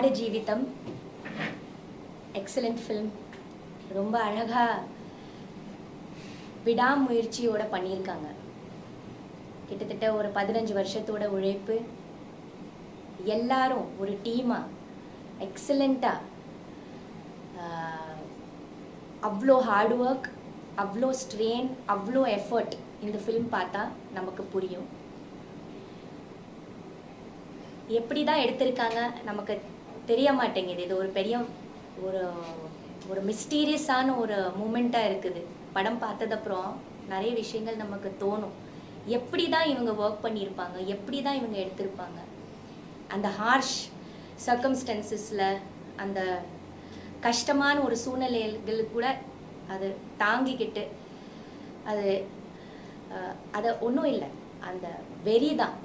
ஆடு Jeevitham. Excellent film ரொம்ப அழகாக விடாமுயற்சியோட பண்ணியிருக்காங்க. கிட்டத்தட்ட ஒரு பதினஞ்சு வருஷத்தோட உழைப்பு. எல்லாரும் ஒரு டீமாக எக்ஸலண்ட்டாக அவ்வளோ ஹார்ட் ஒர்க் அவ்வளோ ஸ்ட்ரெயின் அவ்வளோ எஃபர்ட் இந்த ஃபிலிம் பார்த்தா நமக்கு புரியும். எப்படி தான் எடுத்திருக்காங்க நமக்கு தெரிய மாட்டேங்குது இது ஒரு பெரிய ஒரு ஒரு மிஸ்டீரியஸான ஒரு மூமெண்ட்டாக இருக்குது. படம் பார்த்ததப்புறம் நிறைய விஷயங்கள் நமக்கு தோணும். எப்படி தான் இவங்க ஒர்க் பண்ணியிருப்பாங்க? எப்படி தான் இவங்க எடுத்திருப்பாங்க? அந்த ஹார்ஷ் சர்க்கம்ஸ்டன்சஸில் அந்த கஷ்டமான ஒரு சூழ்நிலைகள் கூட அது தாங்கிக்கிட்டு அது அதை ஒன்றும் இல்லை. அந்த வெறி தான்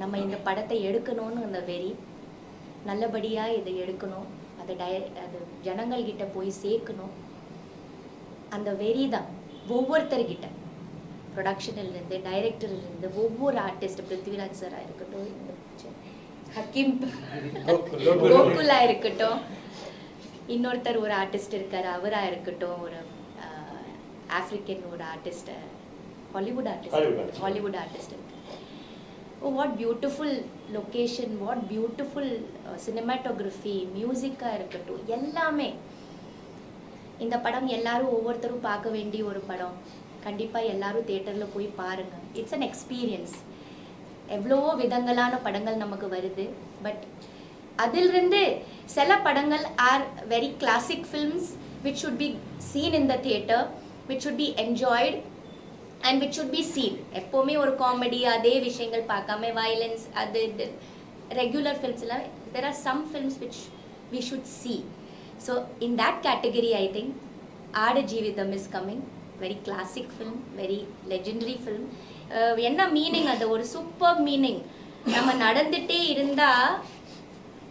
நம்ம இந்த படத்தை எடுக்கணும்னு அந்த வெறி நல்லபடியாக இதை எடுக்கணும். அதை டய அது ஜனங்கள்கிட்ட போய் சேர்க்கணும். அந்த வெறி தான் ஒவ்வொருத்தர்கிட்ட. ப்ரொடக்ஷனிலேருந்து டைரக்டர்லேருந்து ஒவ்வொரு ஆர்டிஸ்ட் பிருத்விராஜ் சாராக இருக்கட்டும் இந்த ஹக்கீம் கோகுலா இருக்கட்டும். இன்னொருத்தர் ஒரு ஆர்டிஸ்ட் இருக்கார் அவராக இருக்கட்டும் ஒரு ஆஃப்ரிக்கன் ஒரு artist Hollywood artist. Hollywood artist. Oh what beautiful location what beautiful cinematography மியூசிக்காக இருக்கட்டும் எல்லாமே. இந்த படம் எல்லாரும் ஒவ்வொருத்தரும் பார்க்க வேண்டிய ஒரு படம். கண்டிப்பாக எல்லாரும் தேட்டரில் போய் பாருங்கள் இட்ஸ் அன் எக்ஸ்பீரியன்ஸ் எவ்வளவோ விதங்களான படங்கள் நமக்கு வருது. பட் அதிலிருந்து சில படங்கள் are very classic films which should be seen in the theatre which should be enjoyed and which should be seen எப்போவுமே ஒரு காமெடி அதே விஷயங்கள் பார்க்காம வயலன்ஸ் அது இது. ரெகுலர் ஃபிலிம்ஸ் எல்லாம் there are some films which we should see so in that category I think Aadu Jeevitham is coming very classic film very legendary film என்ன meaning அது? ஒரு சூப்பர் மீனிங் நம்ம நடந்துகிட்டே இருந்தால்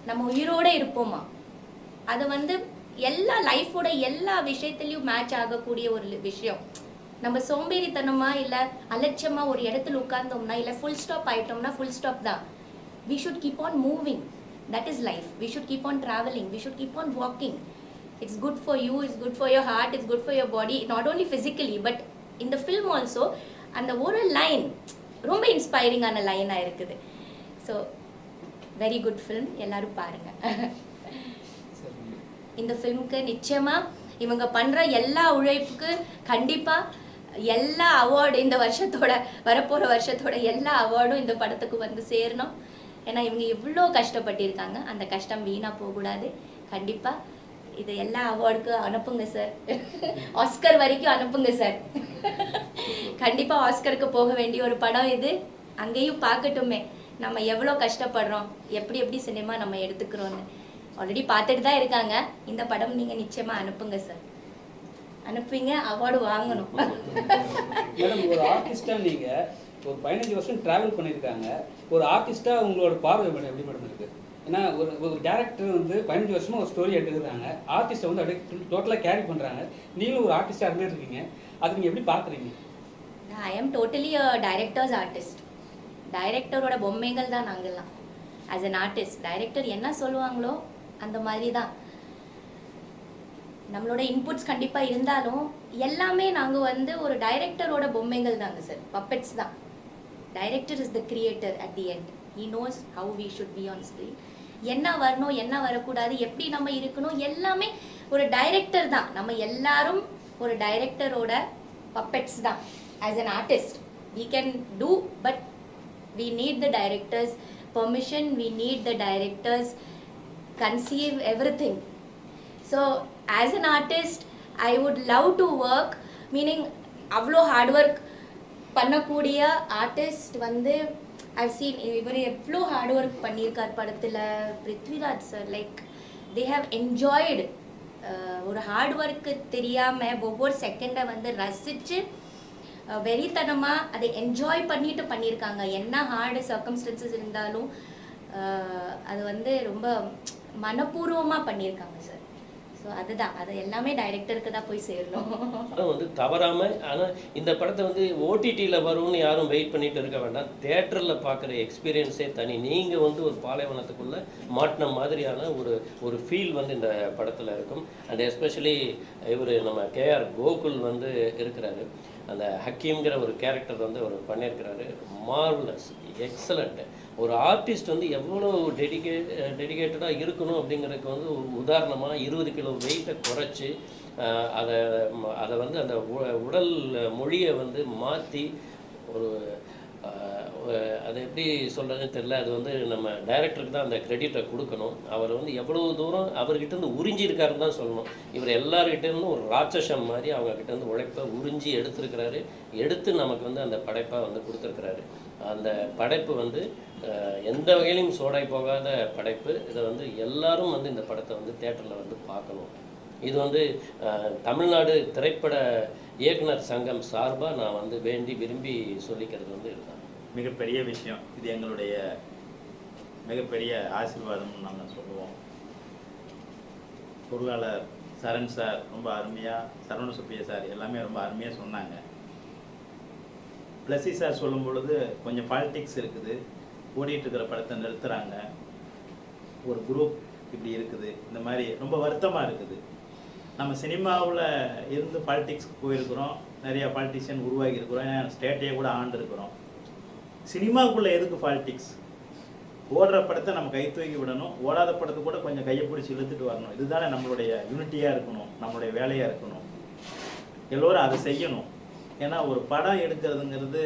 நம்ம உயிரோட இருப்போமா? அது வந்து எல்லா லைஃபோட எல்லா விஷயத்துலயும் மேட்ச் ஆகக்கூடிய ஒரு விஷயம். நம்ம சோம்பேறித்தனமா இல்ல அலட்சியமா ஒரு இடத்துல உட்கார்ந்தோம்னா இல்ல ஃபுல் ஸ்டாப் ஆயிட்டோம்னா ஃபுல் ஸ்டாப் தான். We should keep on moving that is life we should keep on travelling we should keep on walking it's good for you it's good for your heart it's good for your body not only physically but இந்த film also அந்த ஒரு line ரொம்ப இன்ஸ்பைரிங்கான லைனாக இருக்குது. So very good film எல்லாரும் பாருங்க. இந்த ஃபிலிம்க்கு நிச்சயமா இவங்க பண்ற எல்லா உழைப்புக்கு கண்டிப்பா எல்லா அவார்டு இந்த வருஷத்தோட வரப்போகிற வருஷத்தோட எல்லா அவார்டும் இந்த படத்துக்கு வந்து சேரணும். ஏன்னா இவங்க எவ்வளோ கஷ்டப்பட்டிருக்காங்க. அந்த கஷ்டம் வீணாக போகக்கூடாது. கண்டிப்பாக இது எல்லா அவார்டுக்கும் அனுப்புங்க சார் ஆஸ்கர் வரைக்கும் அனுப்புங்க சார் கண்டிப்பாக ஆஸ்கருக்கு போக வேண்டிய ஒரு படம் இது. அங்கேயும் பார்க்கட்டுமே. நம்ம எவ்வளோ கஷ்டப்படுறோம். எப்படி எப்படி சினிமா நம்ம எடுத்துக்கிறோன்னு ஆல்ரெடி பார்த்துட்டு தான் இருக்காங்க. இந்த படம் நீங்கள் நிச்சயமாக அனுப்புங்க சார் அனுப்புவீங்க அவார்டு வாங்கணும். மேடம் ஒரு ஆர்டிஸ்டா நீங்க ஒரு பதினஞ்சு வருஷம் டிராவல் பண்ணியிருக்காங்க. ஒரு ஆர்டிஸ்டா உங்களோட பார்வை மேடம் எப்படி மேடம் இருக்கு? ஏன்னா ஒரு ஒரு டேரக்டர் வந்து பதினஞ்சு வருஷமா ஒரு ஸ்டோரி எடுத்துக்கிறாங்க. ஆர்டிஸ்ட்டை வந்து அப்படியே டோட்டலாக கேரி பண்றாங்க. நீங்களும் ஒரு ஆர்டிஸ்டா இருந்து இருக்கீங்க. அது நீங்க எப்படி பாக்குறீங்க I am totally director's artist டைரக்டரோட பொம்மைகள் தான் நாங்கெல்லாம். ஆஸ் an ஆர்டிஸ்ட் டைரக்டர் என்ன சொல்லுவாங்களோ அந்த மாதிரி தான் நம்மளோட இன்புட்ஸ் கண்டிப்பாக இருந்தாலும் எல்லாமே நாங்கள் வந்து ஒரு டைரக்டரோட பொம்மைகள் தாங்க சார் பப்பெட்ஸ் தான். Director is the creator at the end he knows how we should be on screen என்ன வரணும் என்ன வரக்கூடாது எப்படி நம்ம இருக்கணும் எல்லாமே ஒரு டைரக்டர் தான். நம்ம எல்லாரும் ஒரு டைரக்டரோட பப்பெட்ஸ் தான். As an artist we can do but we need the director's permission we need the director's conceive every thing so as an artist I would love to work meaning அவ்வளோ hard work பண்ணக்கூடிய artist வந்து I've seen இவர் எவ்வளோ hard work பண்ணியிருக்கார் படத்தில். Prithviraj sir like they have enjoyed ஒரு hard work தெரியாமல் ஒவ்வொரு செகண்டை வந்து ரசித்து வெறித்தனமாக அதை என்ஜாய் பண்ணிட்டு பண்ணியிருக்காங்க. என்ன ஹார்டு சர்க்கம்ஸ்டன்சஸ் இருந்தாலும் அது வந்து ரொம்ப மனப்பூர்வமாக பண்ணியிருக்காங்க சார் ஸோ அதுதான். அது எல்லாமே டைரக்டருக்கு தான் போய் சேரணும். படம் வந்து தவறாமல் ஆனால் இந்த படத்தை வந்து ஓடிடியில் வரும்னு யாரும் வெயிட் பண்ணிட்டு இருக்க வேண்டாம். தேட்டரில் பார்க்குற எக்ஸ்பீரியன்ஸே தனி. நீங்கள் வந்து ஒரு பாலைவனத்துக்குள்ளே மாட்டின மாதிரியான ஒரு ஒரு ஃபீல் வந்து இந்த படத்தில் இருக்கும். அண்ட் எஸ்பெஷலி இவர் நம்ம கேஆர் கோகுல் வந்து இருக்கிறாரு. அந்த ஹக்கீம்ங்கிற ஒரு கேரக்டர் வந்து அவர் பண்ணியிருக்கிறாரு. மார்வலஸ் எக்ஸலண்ட்டு ஒரு ஆர்டிஸ்ட் வந்து எவ்வளோ டெடிகே டெடிகேட்டடாக இருக்கணும் அப்படிங்கிறதுக்கு வந்து ஒரு உதாரணமாக இருபது கிலோ வெயிட்டை குறைச்சி அதை அதை வந்து அந்த உடல் மொழியை வந்து மாற்றி ஒரு அது அதை எப்படி சொல்கிறதுன்னு தெரில அது வந்து நம்ம டைரக்டருக்கு தான் அந்த கிரெடிட்டை கொடுக்கணும். அவர் வந்து எவ்வளோ தூரம் அவர்கிட்ட இருந்து தான் சொல்லணும். இவர் எல்லாருக்கிட்டேருந்தும் ஒரு ராட்சசம் மாதிரி அவங்க இருந்து உழைப்பை உறிஞ்சி எடுத்திருக்கிறாரு. எடுத்து நமக்கு வந்து அந்த படைப்பாக வந்து கொடுத்துருக்கிறாரு. அந்த படைப்பு வந்து எந்த வகையிலும் சோடை போகாத படைப்பு. இதை வந்து எல்லாரும் வந்து இந்த படத்தை வந்து தேட்டரில் வந்து பார்க்கணும். இது வந்து தமிழ்நாடு திரைப்பட இயக்குனர் சங்கம் சார்பாக நான் வந்து வேண்டி விரும்பி சொல்லிக்கிறது வந்து இதுதான். மிகப்பெரிய விஷயம். இது எங்களுடைய மிகப்பெரிய ஆசீர்வாதம்னு நாங்கள் சொல்லுவோம். பொருளாளர் சரண் சார் ரொம்ப அருமையாக சரவண சுப்பிய சார் எல்லாமே ரொம்ப அருமையாக சொன்னாங்க. பிளஸி சார் சொல்லும் பொழுது கொஞ்சம் பாலிடிக்ஸ் இருக்குது. ஓடிட்டு இருக்கிற படத்தை நிறுத்துறாங்க. ஒரு குரூப் இப்படி இருக்குது. இந்த மாதிரி ரொம்ப வருத்தமாக இருக்குது. நம்ம சினிமாவில் இருந்து பாலிடிக்ஸ்க்கு போயிருக்கிறோம். நிறையா பாலிட்டிஷியன் உருவாகி இருக்கிறோம். ஸ்டேட்டையே கூட ஆண்டு சினிமாவுக்குள்ளே எதுக்கு பாலிடிக்ஸ் ஓடுற படத்தை நம்ம கை தூக்கி விடணும். ஓடாத படத்தை கூட கொஞ்சம் கையை பிடிச்சி இழுத்துட்டு வரணும். இதுதானே நம்மளுடைய யூனிட்டியாக இருக்கணும். நம்மளுடைய வேலையாக இருக்கணும். எல்லோரும் அதை செய்யணும். ஏன்னா ஒரு படம் எடுக்கிறதுங்கிறது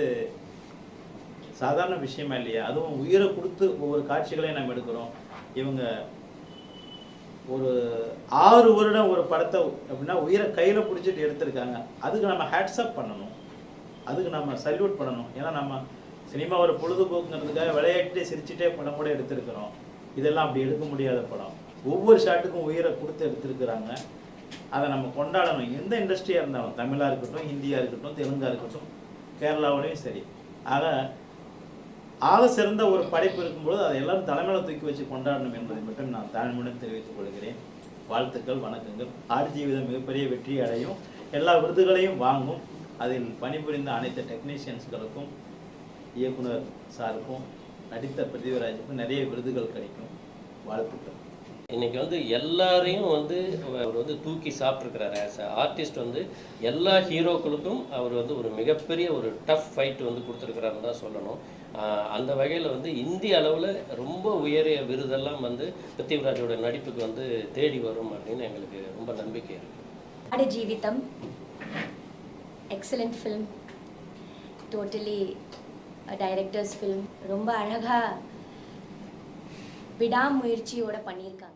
சாதாரண விஷயமா இல்லையா? அதுவும் உயிரை கொடுத்து ஒவ்வொரு காட்சிகளையும் நம்ம எடுக்கிறோம். இவங்க ஒரு ஆறு வருடம் ஒரு படத்தை அப்படின்னா உயிரை கையில் பிடிச்சிட்டு எடுத்திருக்காங்க. அதுக்கு நம்ம ஹேட்ஸ்அப் பண்ணணும். அதுக்கு நம்ம சல்யூட் பண்ணணும். ஏன்னா நம்ம சினிமா ஒரு பொழுதுபோக்குங்கிறதுக்காக விளையாட்டே சிரிச்சுட்டே படம் கூட எடுத்திருக்கிறோம். இதெல்லாம் அப்படி எடுக்க முடியாத படம். ஒவ்வொரு ஷாட்டுக்கும் உயிரை கொடுத்து எடுத்திருக்கிறாங்க. அதை நம்ம கொண்டாடணும். எந்த இண்டஸ்ட்ரியாக இருந்தாலும் தமிழாக இருக்கட்டும் ஹிந்தியாக இருக்கட்டும் தெலுங்காக இருக்கட்டும் கேரளாவிலையும் சரி. ஆக ஆக சிறந்த ஒரு படைப்பு இருக்கும்போது அதை எல்லாரும் தலைமையில தூக்கி வச்சு கொண்டாடணும் என்பதை மட்டும் நான் தாழ்மையுடன் தெரிவித்துக் கொள்கிறேன். வாழ்த்துக்கள் வணக்கங்கள். ஆர்ஜீவிதம் மிகப்பெரிய வெற்றி அடையும். எல்லா விருதுகளையும் வாங்கும். அதில் பணிபுரிந்த அனைத்து டெக்னீஷியன்ஸ்களுக்கும் இயக்குனர் சாருக்கும் நடித்த பிருத்திவிராஜுக்கும் நிறைய விருதுகள் கிடைக்கும். வாழ்த்துக்கள். இன்னைக்கு வந்து எல்லாரையும் வந்து அவர் வந்து தூக்கி சாப்பிட்ருக்கிறாரு ஆஸ் அ ஆர்டிஸ்ட் வந்து எல்லா ஹீரோக்களுக்கும் அவர் வந்து ஒரு மிகப்பெரிய ஒரு டஃப் ஃபைட் வந்து கொடுத்துருக்கிறாருன்னு தான் சொல்லணும். அந்த வகையில் வந்து இந்திய அளவில் ரொம்ப உயரிய விருதெல்லாம் வந்து பிருத்திவிராஜோட நடிப்புக்கு வந்து தேடி வரும் அப்படின்னு எங்களுக்கு ரொம்ப நம்பிக்கை இருக்குது Aadu Jeevitham. Excellent film totally director's film ரொம்ப அழகாக விடாமுயற்சியோட பண்ணியிருக்காங்க.